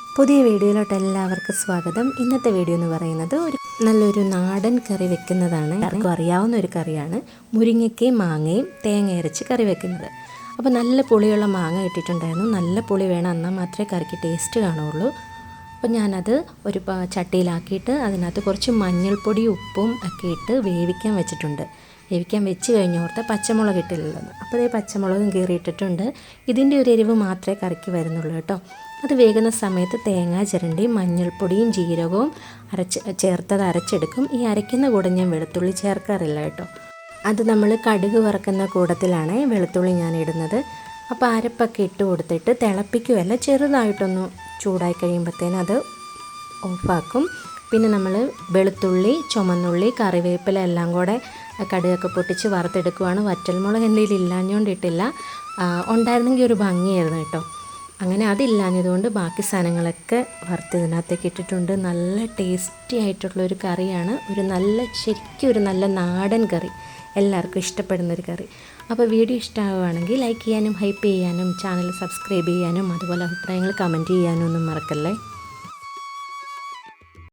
പുതിയ വീഡിയോയിലോട്ട് എല്ലാവർക്കും സ്വാഗതം. ഇന്നത്തെ വീഡിയോ എന്ന് പറയുന്നത് ഒരു നല്ലൊരു നാടൻ കറി വെക്കുന്നതാണ്. എല്ലാവർക്കും അറിയാവുന്ന ഒരു കറിയാണ്. മുരിങ്ങയ്ക്കയും മാങ്ങയും തേങ്ങ അരച്ച് കറി വെക്കുന്നത്. അപ്പോൾ നല്ല പുളിയുള്ള മാങ്ങ ഇട്ടിട്ടുണ്ടായിരുന്നു. നല്ല പുളി വേണം. എന്നാൽ മാത്രമേ കറിക്ക് ടേസ്റ്റ് കാണുള്ളൂ. അപ്പോൾ ഞാനത് ഒരു ചട്ടിയിലാക്കിയിട്ട് അതിനകത്ത് കുറച്ച് മഞ്ഞൾപ്പൊടി ഉപ്പും ഒക്കെ ഇട്ട് വേവിക്കാൻ വെച്ചിട്ടുണ്ട്. വേവിക്കാൻ വെച്ച് കഴിഞ്ഞ ഓർത്ത പച്ചമുളക് ഇട്ടില്ലല്ലോ അപ്പോൾ ഈ പച്ചമുളകും കീറിയിട്ടിട്ടുണ്ട്. ഇതിന്റെ ഒരു എരിവ് മാത്രമേ കറിക്ക് വരുന്നുള്ളൂ കേട്ടോ. അത് വേകുന്ന സമയത്ത് തേങ്ങാ ചിരണ്ടി മഞ്ഞൾപ്പൊടിയും ജീരകവും അരച്ച് ചേർത്തത് അരച്ചെടുക്കും. ഈ അരയ്ക്കുന്ന കൂടെ ഞാൻ വെളുത്തുള്ളി ചേർക്കാറില്ല കേട്ടോ. അത് നമ്മൾ കടുക് വറക്കുന്ന കൂടത്തിലാണ് വെളുത്തുള്ളി ഞാൻ ഇടുന്നത്. അപ്പോൾ അരപ്പൊക്കെ ഇട്ട് കൊടുത്തിട്ട് തിളപ്പിക്കുകയല്ല ചെറുതായിട്ടൊന്ന് ചൂടായി കഴിയുമ്പോഴത്തേന് അത് ഓഫാക്കും. പിന്നെ നമ്മൾ വെളുത്തുള്ളി ചുമന്നുള്ളി കറിവേപ്പില എല്ലാം കൂടെ കടുകൊക്കെ പൊട്ടിച്ച് വറുത്തെടുക്കുവാണ്. വറ്റൽമുളക് എന്തെങ്കിലും ഇല്ലാഞ്ഞുകൊണ്ടിട്ടില്ല ഉണ്ടായിരുന്നെങ്കിൽ ഒരു ഭംഗിയായിരുന്നു കേട്ടോ. അങ്ങനെ അതില്ലാഞ്ഞതുകൊണ്ട് ബാക്കി സാധനങ്ങളൊക്കെ വറുത്ത് ഇതിനകത്തേക്ക് ഇട്ടിട്ടുണ്ട്. നല്ല ടേസ്റ്റി ആയിട്ടുള്ള ഒരു കറിയാണ്. ഒരു നല്ല ശരിക്കും ഒരു നല്ല നാടൻ കറി. എല്ലാവർക്കും ഇഷ്ടപ്പെടുന്ന ഒരു കറി. അപ്പോൾ വീഡിയോ ഇഷ്ടമാവുകയാണെങ്കിൽ ലൈക്ക് ചെയ്യാനും ഹൈപ്പ് ചെയ്യാനും ചാനൽ സബ്സ്ക്രൈബ് ചെയ്യാനും അതുപോലെ അഭിപ്രായങ്ങൾ കമന്റ് ചെയ്യാനും ഒന്നും മറക്കല്ലേ?